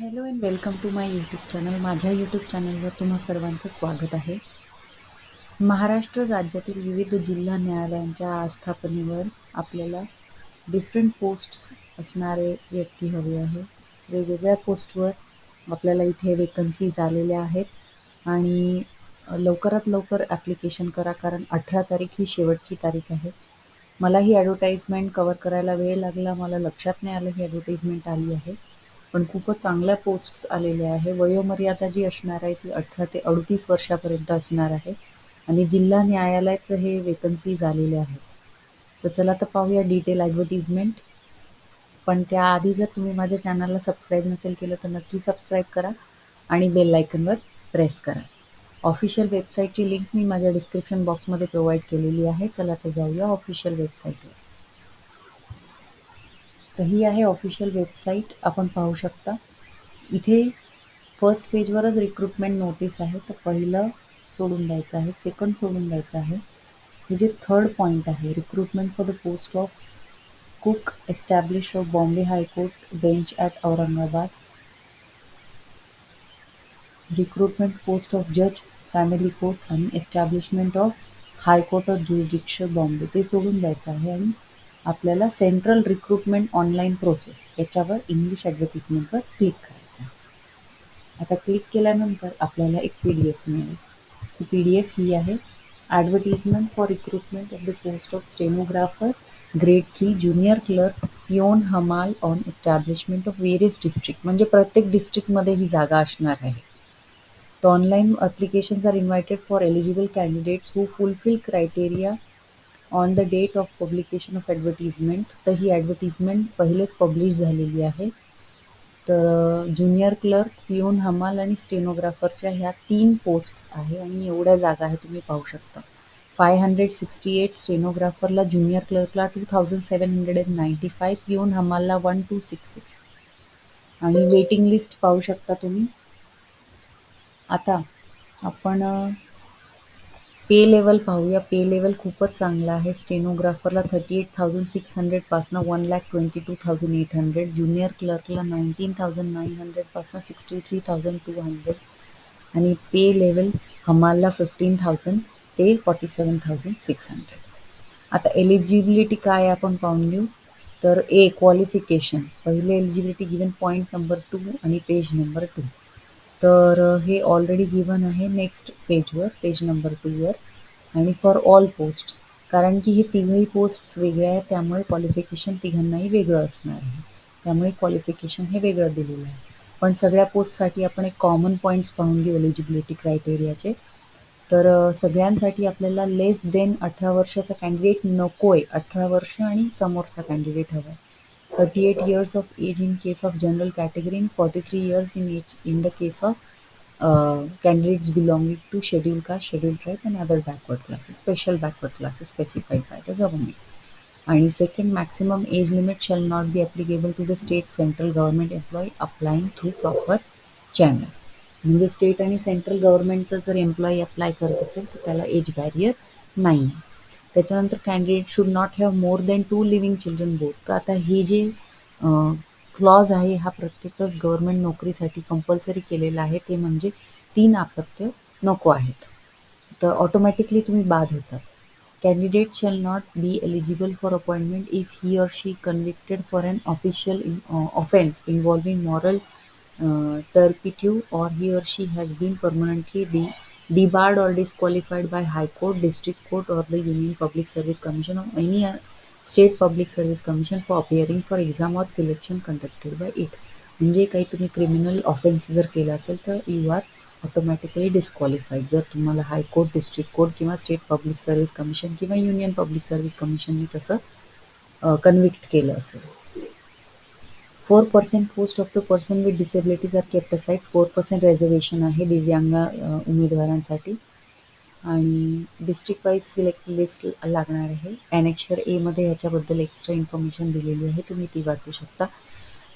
Hello and welcome to my YouTube channel माझ्या YouTube चॅनलवर तुम्हा सर्वांचं स्वागत आहे महाराष्ट्र राज्यातील विविध जिल्हा न्यायालयांच्या आस्थापनेवर आपल्याला डिफरंट पोस्ट्स असणारे व्यक्ती हवे आहे वेगवेगळ्या पोस्टवर आपल्याला इथे वेकन्सीज आलेल्या आहेत आणि लवकरात लवकर ॲप्लिकेशन करा कारण अठरा तारीख ही शेवटची तारीख आहे मला ही ॲडव्हर्टाईजमेंट कवर करायला वेळ लागला मला लक्षात नाही आलं ही ॲडव्हर्टाईजमेंट आली आहे पण खूपच चांगल्या पोस्ट्स आलेले आहे वयोमर्यादा जी असणार आहे ती अठरा ते अडतीस वर्षापर्यंत असणार आहे आणि जिल्हा न्यायालयाचं हे वेकन्सी आलेले आहेत तर चला तर पाहूया डिटेल ॲडव्हर्टिजमेंट पण त्याआधी जर तुम्ही माझ्या चॅनलला सबस्क्राईब नसेल केलं तर नक्की सबस्क्राईब करा आणि बेल लायकनवर प्रेस करा ऑफिशियल वेबसाईटची लिंक मी माझ्या डिस्क्रिप्शन बॉक्समध्ये प्रोव्हाइड केलेली आहे चला तर जाऊया ऑफिशियल वेबसाईटवर तर ही आहे ऑफिशियल वेबसाईट आपण पाहू शकता इथे फर्स्ट पेजवरच रिक्रुटमेंट नोटीस आहे तर पहिलं सोडून द्यायचं आहे सेकंड सोडून द्यायचं आहे हे जे थर्ड पॉईंट आहे recruitment for the post of cook establish of Bombay high court bench at Aurangabad recruitment post of जज फॅमिली कोर्ट आणि establishment of high court of jurisdiction Bombay ते सोडून द्यायचं आहे आणि आपल्याला सेंट्रल रिक्रुटमेंट ऑनलाईन प्रोसेस याच्यावर इंग्लिश ॲडव्हर्टिजमेंटवर क्लिक करायचं आता क्लिक केल्यानंतर आपल्याला एक पी डी एफ मिळेल ही पी डी एफ ही आहे advertisement for recruitment of the post of stenographer grade three junior clerk peon hamal on establishment of various district म्हणजे प्रत्येक डिस्ट्रिक्टमध्ये ही जागा असणार आहे तर online applications are invited for eligible candidates who fulfil criteria on the date of publication of advertisement तर ही ॲडव्हर्टिजमेंट पहिलेच पब्लिश झालेली आहे तर ज्युनियर क्लर्क पिओन हमाल आणि स्टेनोग्राफरच्या ह्या तीन पोस्ट्स आहे आणि एवढ्या जागा आहे तुम्ही पाहू शकता फाय हंड्रेड सिक्स्टी एट स्टेनोग्राफरला junior क्लर्कला two thousand seven hundred and ninety five peon हमालला one two six six आणि वेटिंग लिस्ट पाहू शकता तुम्ही आता आपण पे लेवल पाहूया पे लेवल खूपच चांगला आहे स्टेनोग्राफरला thirty eight thousand six हंड्रेडपासनं one lakh twenty two thousand eight hundred junior क्लर्कला nineteen thousand nine हंड्रेडपासनं sixty three thousand two hundred आणि पे लेवल हमालला फिफ्टीन थाउजंड ते forty seven thousand six hundred आता eligibility काय आपण पाहून घेऊ तर ए क्वालिफिकेशन पहिले eligibility given point number two आणि पेज नंबर टू तर हे ऑलरेडी गिवन आहे नेक्स्ट पेजवर पेज नंबर टूवर आणि फॉर ऑल पोस्ट्स कारण की हे तिघही पोस्ट्स वेगळ्या आहेत त्यामुळे क्वालिफिकेशन तिघांनाही वेगळं असणार आहे त्यामुळे क्वालिफिकेशन हे वेगळं दिलेलं आहे पण सगळ्या पोस्टसाठी आपण एक कॉमन पॉईंट्स पाहून घेऊ एलिजिबिलिटी क्रायटेरियाचे तर सगळ्यांसाठी आपल्याला लेस देन अठरा वर्षाचा कॅन्डिडेट नको आहे अठरा वर्ष आणि समोरचा कॅन्डिडेट हवा आहे 38 years of age in case of general category and 43 years in age in the case of uh, candidates belonging to scheduled caste, scheduled tribe and other backward classes, special backward classes specified by the government. And second, maximum age limit shall not be applicable to the state central government employee applying through proper channel. म्हणजे state आणि central गव्हर्नमेंटचा जर employee apply करत असेल तर त्याला age barrier नाही त्याच्यानंतर candidate should not have more than two living children both तर आता हे जे क्लॉज आहे हा प्रत्येकच गव्हर्मेंट नोकरीसाठी कंपल्सरी केलेला आहे ते म्हणजे तीन अपत्य नको आहेत तर ऑटोमॅटिकली तुम्ही बाद होतात candidate shall not be eligible for appointment if he or she convicted for an official offence involving moral turpitude or he or she has been permanently de debarred or disqualified by High court district court or the Union public Service Commission of any state public service commission for appearing for exam or selection conducted by it म्हणजे काही तुम्ही criminal offence जर केला असेल तर you R automatically disqualified जर तुम्हाला high court district court किंवा स्टेट पब्लिक सर्व्हिस कमिशन किंवा युनियन पब्लिक सर्व्हिस कमिशनने तसं कन्व्हिक्ट केलं असेल four percent post of the person with disabilities are kept aside four percent reservation आहे दिव्यांग उमेदवारांसाठी आणि डिस्ट्रिक्ट वाईज सिलेक्ट लिस्ट लागणार आहे ॲनेक्शर एमध्ये ह्याच्याबद्दल एक्स्ट्रा इन्फॉर्मेशन दिलेली आहे तुम्ही ती वाचू शकता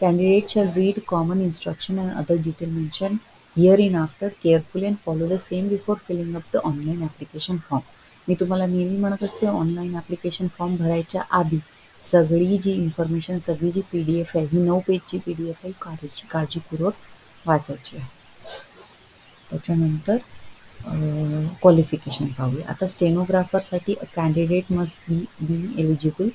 candidate shall read common instruction and other detail mention here in after careful and follow the same before filling up the online application form मी तुम्हाला नेहमी म्हणत असते ऑनलाईन ॲप्लिकेशन फॉर्म भरायच्या आधी सगळी जी इन्फॉर्मेशन सगळी जी पी डी एफ आहे ही नऊ पेजची पी डी एफ आहे काळजी काळजीपूर्वक वाचायची आहे त्याच्यानंतर क्वालिफिकेशन पाहूया आता स्टेनोग्राफरसाठी a candidate must be be eligible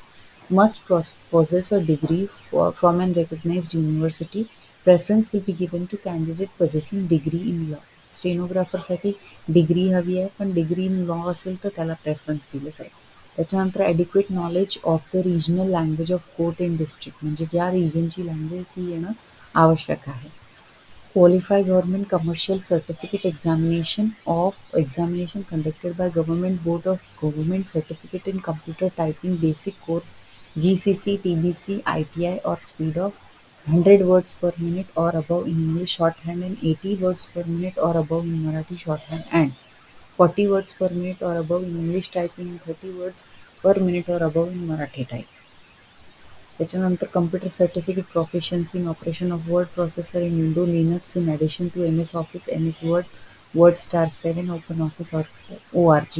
must possess a degree for from and recognized university. Preference will be given to candidate possessing degree in law स्टेनोग्राफरसाठी डिग्री हवी आहे पण डिग्री इन लॉ असेल तर त्याला प्रेफरन्स दिलं जाईल त्याच्यानंतर adequate knowledge of the regional language of court in district म्हणजे ज्या रिजनची लँग्वेज ती येणं आवश्यक आहे qualify government commercial certificate examination of examination conducted by government board of government certificate in computer typing basic course G C C T B C I T I or speed of hundred words per minute or above in English short hand and eighty words per minute or above in Marathi short hand and 40 words per minute or above in English typing, 30 words per minute or above in Marathi type. त्याच्यानंतर computer certificate proficiency in operation of word processor in Windows, Linux in addition to MS Office, MS Word, Word*7, OpenOffice or ORG,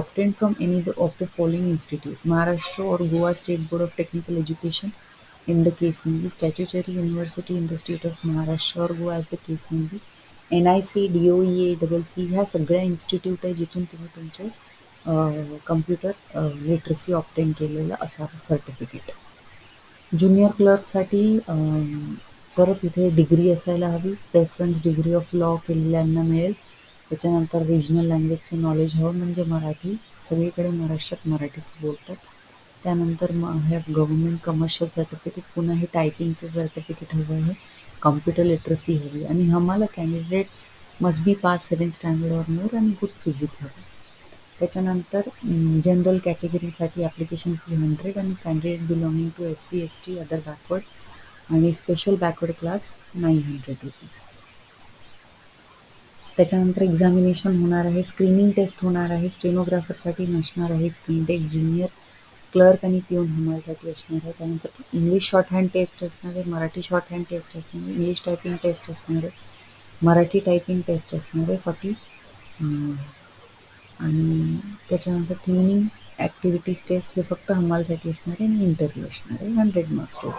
obtained from any of the following institute: Maharashtra or Goa State Board of Technical Education, in the case may be statutory university in the state of Maharashtra or Goa as the case may be, N I C D O E A double C ह्या सगळ्या institute आहे जिथून तुम्ही तुमचे computer literacy obtain केलेलं असा certificate junior क्लर्कसाठी परत इथे डिग्री असायला हवी प्रेफरन्स डिग्री ऑफ लॉ केलेल्यांना मिळेल त्याच्यानंतर रिजनल लँग्वेजचं नॉलेज हवं म्हणजे मराठी सगळीकडे महाराष्ट्रात मराठीच बोलतात त्यानंतर मग हॅव गव्हर्मेंट कमर्शियल सर्टिफिकेट पुन्हा हे टायपिंगचं सर्टिफिकेट हवं आहे कॉम्प्युटर लिटरसी हवी आणि आम्हाला candidate must be pass seven standard or more आणि गुड फिजिक हवं त्याच्यानंतर जनरल कॅटेगरीसाठी ॲप्लिकेशन फी हंड्रेड आणि candidate belonging to S C S T other backward आणि special backward class nine hundred rupees त्याच्यानंतर एक्झामिनेशन होणार आहे स्क्रीनिंग टेस्ट होणार आहे स्टेनोग्राफरसाठी नसणार आहे स्क्रीन टेस्ट ज्युनियर क्लर्क आणि पिऊन हमालसाठी असणार आहे त्यानंतर इंग्लिश शॉर्ट हँड टेस्ट असणार आहे मराठी शॉर्ट हँड टेस्ट असणार आहे इंग्लिश टायपिंग टेस्ट असणार आहे मराठी टायपिंग टेस्ट असणार आहे फॉर्टी आणि त्याच्यानंतर क्लिनिंग ॲक्टिव्हिटीज टेस्ट हे फक्त हमालसाठी असणार आहे आणि इंटरव्ह्यू असणार आहे हंड्रेड मार्क्स टोटल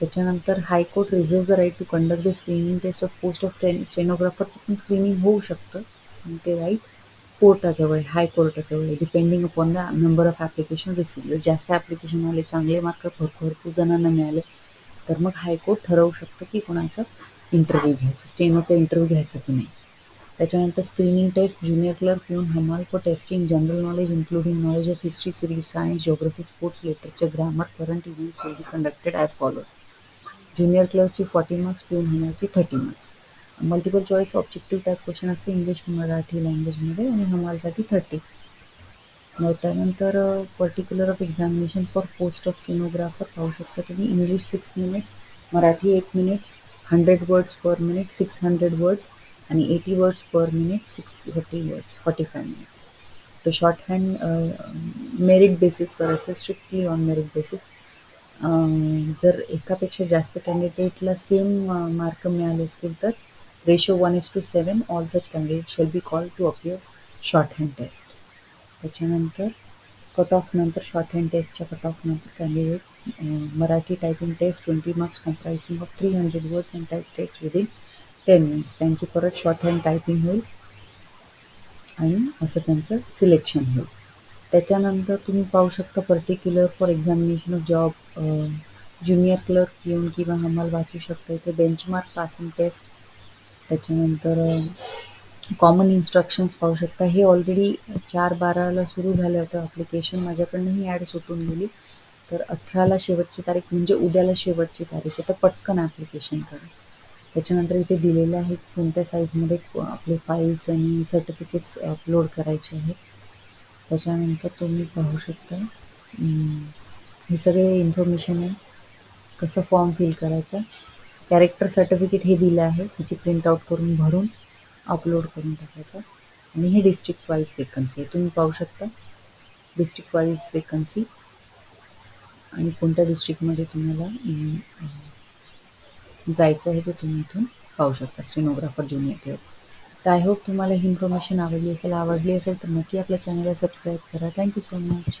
त्याच्यानंतर high court reserve the right to conduct the screening test of post of स्टेनोग्राफरचं पण स्क्रीनिंग होऊ शकतं आणि ते राईट कोर्टाजवळ हायकोर्टाजवळ depending upon the number of application receive जास्त ॲप्लिकेशन आले चांगले मार्क भरपूर जणांना मिळाले तर मग हायकोर्ट ठरवू शकतं की कोणाचं इंटरव्ह्यू घ्यायचं स्टेनोचा इंटरव्ह्यू घ्यायचं की नाही त्याच्यानंतर स्क्रीनिंग टेस्ट ज्युनियर क्लर्क येऊन hamal for testing general knowledge including knowledge of history series science geography sports literature grammar current events will be conducted as follow junior क्लर्कची forty marks peon हमालची thirty marks multiple choice objective type question असते English Marathi लँग्वेजमध्ये आणि हमालसाठी thirty त्यानंतर particular of examination for post of stenographer पाहू शकता तुम्ही English six minute Marathi eight minutes hundred words per minute six hundred words आणि eighty words per minute six forty words forty five minutes तर short hand merit बेसिसवर असेल strictly on merit basis जर एकापेक्षा जास्त कॅन्डिडेटला सेम मार्क मिळाले असतील तर ratio one is to seven all all such candidates be call to to short hand test त्याच्यानंतर कट ऑफ नंतर शॉर्ट हँड टेस्टच्या कट ऑफ नंतर candidate Marathi typing test twenty marks comprising of three hundred words and type test within ten minutes त्यांची परत short hand typing होईल आणि असं त्यांचं सिलेक्शन होईल त्याच्यानंतर तुम्ही पाहू शकता particular for examination of job junior clerk येऊन किंवा हमाल वाचू शकता इथे बेंचमार्क पासिंग टेस्ट त्याच्यानंतर कॉमन इन्स्ट्रक्शन्स पाहू शकता हे ऑलरेडी चार बाराला सुरू झालं होतं ॲप्लिकेशन माझ्याकडनं ॲड सुटून गेली तर अठराला शेवटची तारीख म्हणजे उद्याला शेवटची तारीख आहे तर पटकन ॲप्लिकेशन करा त्याच्यानंतर इथे दिलेलं आहे की कोणत्या साईजमध्ये आपले फाईल्स आणि सर्टिफिकेट्स अपलोड करायचे आहेत त्याच्यानंतर तुम्ही पाहू शकता हे सगळे इन्फॉर्मेशन आहे कसं फॉर्म फिल करायचं कॅरेक्टर सर्टिफिकेट हे दिलं आहे ह्याची प्रिंटआउट करून भरून अपलोड करून टाकायचं आणि हे डिस्ट्रिक्ट वाईज वेकन्सी आहे तुम्ही पाहू शकता डिस्ट्रिक्ट वाईज वेकन्सी आणि कोणत्या डिस्ट्रिक्टमध्ये तुम्हाला जायचं आहे ते तुम्ही इथून पाहू शकता स्टेनोग्राफर ज्युनियर क्लब तर आय होप तुम्हाला ही इन्फॉर्मेशन आवडली असेल आवडली असेल तर नक्की आपल्या चॅनलला सबस्क्राईब करा थँक्यू सो मच